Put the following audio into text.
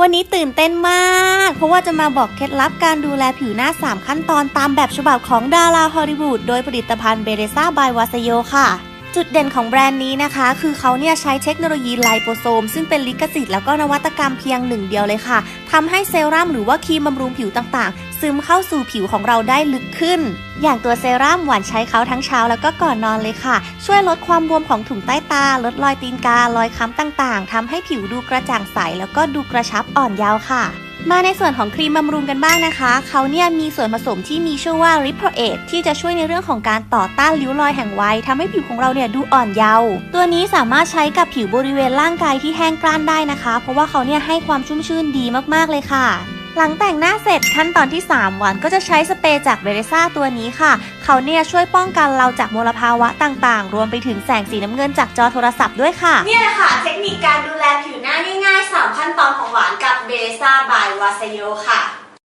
วันนี้ตื่นเต้นมาก เพราะว่าจะมาบอกเคล็ดลับการดูแลผิวหน้า 3 ขั้นตอนตามแบบฉบับของดาราฮอลลีวูดโดยผลิตภัณฑ์เบเรซ่าบายวาซโยค่ะ จุดเด่นของแบรนด์นี้นะคะ คือเขาเนี่ยใช้เทคโนโลยีไลโปโซม ซึ่งเป็นลิขสิทธิ์แล้วก็นวัตกรรมเพียงหนึ่งเดียวเลยค่ะทำให้เซรั่มหรือว่าครีมบำรุงผิวต่างๆ ซึมเข้าสู่ผิวของเราได้ลึกขึ้น อย่างตัวเซรั่มหวานใช้เขาทั้งเช้าแล้วก็ก่อนนอนเลยค่ะ ช่วยลดความบวมของถุงใต้ตา ลดรอยตีนการอยค้ำต่างๆทำให้ผิวดูกระจ่างใสแล้วก็ดูกระชับอ่อนเยาว์ค่ะ มาในส่วนของครีมบำรุงกันบ้างนะคะ เขาเนี่ยมีส่วนผสมที่มีชื่อว่า r i p r o a t e ที่จะช่วยในเรื่องของการต่อต้านริ้วรอยแห่งวัยทำให้ผิวของเราเนี่ยดูอ่อนเยาว์ตัวนี้สามารถใช้กับผิวบริเวณร่างกายที่แห้งกร้านได้นะคะ เพราะว่าเขาเนี่ยให้ความชุ่มชื่นดีมากๆเลยค่ะหลังแต่งหน้าเสร็จขั้นตอนที่ 3 วันก็จะใช้สเปรย์จากเบเรซ่าตัวนี้ค่ะ เขาเนี่ยช่วยป้องกันเราจากมลภาวะต่างๆ รวมไปถึงแสงสีน้ำเงินจากจอโทรศัพท์ด้วยค่ะ เนี่ยแหละค่ะ เทคนิคการ ของหวานกับเบซ่าบายวาซโยค่ะ